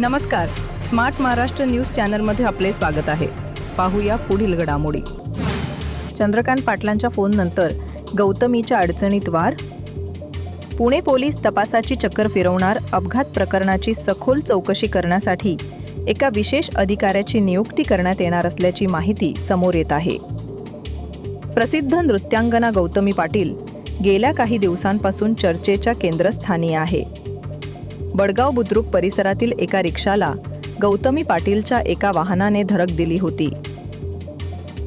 नमस्कार. Smart Maharashtra news चॅनलमध्ये आपले स्वागत आहे. पाहूया पुढील घडामोडी. चंद्रकांत पाटलांच्या फोननंतर गौतमीच्या अडचणीत वार? पुणे पोलीस तपासाची चक्कर फिरवणार अपघात प्रकरणाची सखोल चौकशी करण्यासाठी एका विशेष अधिकाऱ्याची नियुक्ती करण्यात येणार असल्याची माहिती समोर येत आहे. प्रसिद्ध नृत्यांगना गौतमी पाटील गेल्या काही दिवसांपासून चर्चेच्या केंद्रस्थानी आहे. बडगाव बुद्रुक परिसरातील एका रिक्षाला गौतमी पाटीलच्या एका वाहनाने धडक दिली होती.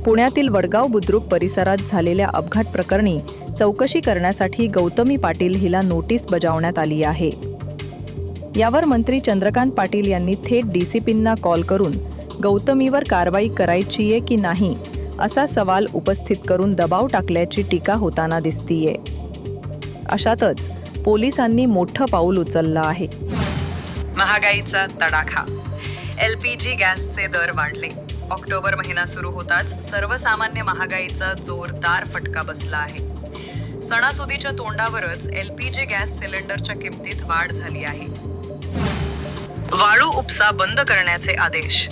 पुण्यातील वडगाव बुद्रुक परिसरात झालेल्या अपघात प्रकरणी चौकशी करण्यासाठी गौतमी पाटील हिला नोटीस बजावण्यात आली आहे. यावर मंत्री चंद्रकांत पाटील यांनी थेट डीसीपींना कॉल करून गौतमीवर कारवाई करायची आहे की नाही असा सवाल उपस्थित करून दबाव टाकल्याची टीका होताना दिसतीये. अशातच पोलिसांनी मोठं पाऊल उचललं आहे. महागाईचा तडाखा. एल पी जी गॅसचे दर वाढले. ऑक्टोबर महिना सुरू होताच सर्वसामान्य महागाईचा जोरदार फटका बसला आहे. सणासुदीच्या तोंडावरच एल पी जी गॅस सिलेंडरच्या किमतीत वाढ झाली आहे. वाळू उपसा बंद करण्याचे आदेश.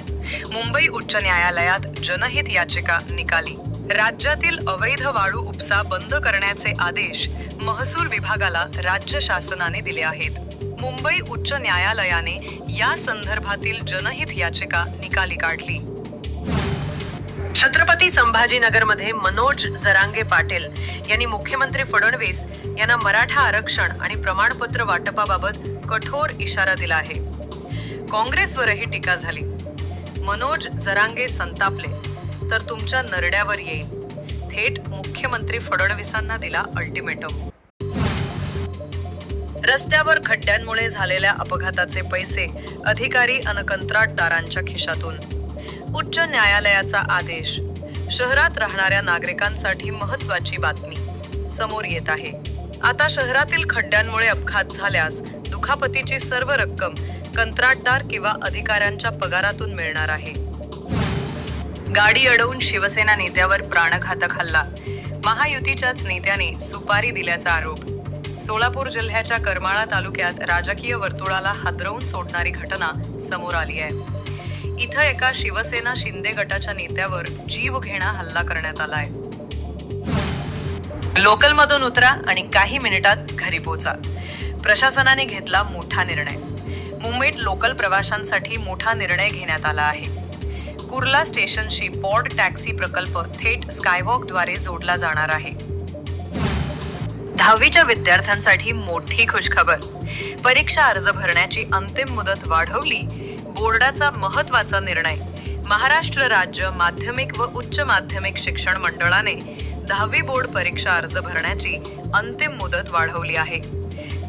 मुंबई उच्च न्यायालयात जनहित याचिका निकाली. राज्यातील अवैध वाळू उपसा बंद करण्याचे आदेश महसूल विभागाला राज्य शासनाने दिले आहेत. मुंबई उच्च न्यायालयाने या संदर्भातील जनहित याचिका निकाली काढली. छत्रपती संभाजीनगरमध्ये मनोज जरांगे पाटील यांनी मुख्यमंत्री फडणवीस यांना मराठा आरक्षण आणि प्रमाणपत्र वाटपाबाबत कठोर इशारा दिला आहे. काँग्रेसवरही टीका झाली. मनोज जरांगे संतापले. तर तुमच्या नरड्यावर येईल थेट मुख्यमंत्री फडणवीसांना दिला अल्टिमेटम रस्त्यावर खड्ड्यांमुळे झालेल्या अपघाताचे पैसे अधिकारी अन कंत्राटदारांच्या खिशातून. उच्च न्यायालयाचा आदेश. शहरात राहणाऱ्या नागरिकांसाठी महत्वाची बातमी. समोर येत आहे. आता शहरातील खड्ड्यांमुळे अपघात झाल्यास दुखापतीची सर्व रक्कम कंत्राटदार किंवा अधिकाऱ्यांच्या पगारातून मिळणार आहे. गाडी अडवून शिवसेना नेत्यावर प्राणघातक हल्ला. महायुतीच्याच नेत्याने सुपारी दिल्याचा आरोप. सोलापूर जिल्ह्याच्या करमाळा तालुक्यात राजकीय वर्तुळाला हादरवून सोडणारी घटना समोर आली आहे. इथं एका शिवसेना शिंदे गटाच्या नेत्यावर जीवघेणा हल्ला करण्यात आलाय लोकलमधून उतरा आणि काही मिनिटात घरी पोचा. प्रशासनाने घेतला मोठा निर्णय. मुंबईत लोकल प्रवाशांसाठी मोठा निर्णय घेण्यात आला आहे. कुर्ला स्टेशनशी बॉर्ड टॅक्सी प्रकल्प थेट स्कायवॉकद्वारे जोडला जाणार आहे. दहावीच्या विद्यार्थ्यांसाठी मोठी खुशखबर. परीक्षा अर्ज भरण्याची अंतिम मुदत वाढवली बोर्डाचा महत्त्वाचा निर्णय. महाराष्ट्र राज्य माध्यमिक व उच्च माध्यमिक शिक्षण मंडळाने दहावी बोर्ड परीक्षा अर्ज भरण्याची अंतिम मुदत वाढवली आहे.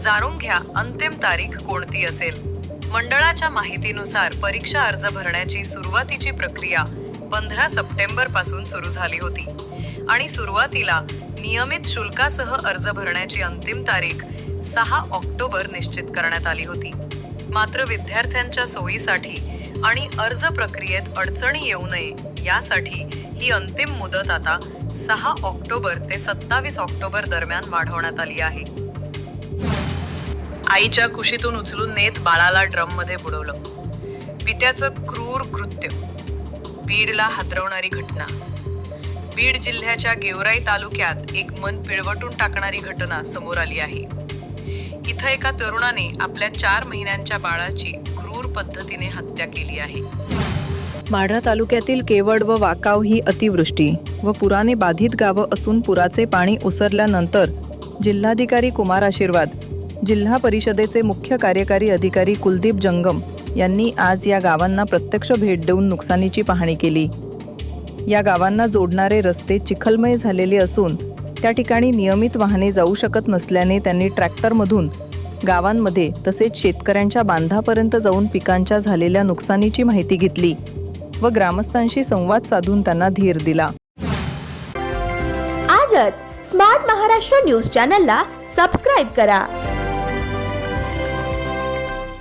जाणून घ्या अंतिम तारीख कोणती असेल? मंडळाच्या माहितीनुसार परीक्षा अर्ज भरण्याची सुरुवातीची प्रक्रिया पंधरा सप्टेंबरपासून सुरू झाली होती. आणि सुरुवातीला नियमित शुल्कासह अर्ज भरण्याची अंतिम तारीख सहा ऑक्टोबर निश्चित करण्यात आली होती. मात्र विद्यार्थ्यांच्या सोयीसाठी आणि अर्ज प्रक्रियेत अडचणी येऊ नये यासाठी ही अंतिम मुदत आता सहा ऑक्टोबर ते सत्तावीस ऑक्टोबर दरम्यान वाढवण्यात आली आहे. आईच्या कुशीतून उचलून नेत बाळाला ड्रममध्ये बुडवलं. पित्याचं क्रूर कृत्य. बीडला हादरवणारी घटना. बीड जिल्ह्याच्या गेवराई तालुक्यात एक मन पिळवटून टाकणारी घटना समोर आली आहे. इथं एका तरुणाने आपल्या चार महिन्यांच्या बाळाची क्रूर पद्धतीने हत्या केली आहे. माढा तालुक्यातील केवड व वाकाव ही अतिवृष्टी व पुराने बाधित गावं असून पुराचे पाणी ओसरल्यानंतर जिल्हाधिकारी कुमार आशीर्वाद जिल्हा परिषदेचे मुख्य कार्यकारी अधिकारी कुलदीप जंगम यांनी आज या गावांना प्रत्यक्ष भेट देऊन नुकसानीची पाहणी केली. या गावांना जोडणारे रस्ते चिखलमय झालेले असून त्या ठिकाणी नियमित वाहने जाऊ शकत नसल्याने त्यांनी ट्रॅक्टरमधून गावांमध्ये तसेच शेतकऱ्यांच्या बांधापर्यंत जाऊन पिकांच्या झालेल्या नुकसानीची माहिती घेतली व ग्रामस्थांशी संवाद साधून त्यांना धीर दिला. आजच स्मार्ट महाराष्ट्र न्यूज चॅनलला सबस्क्राईब करा.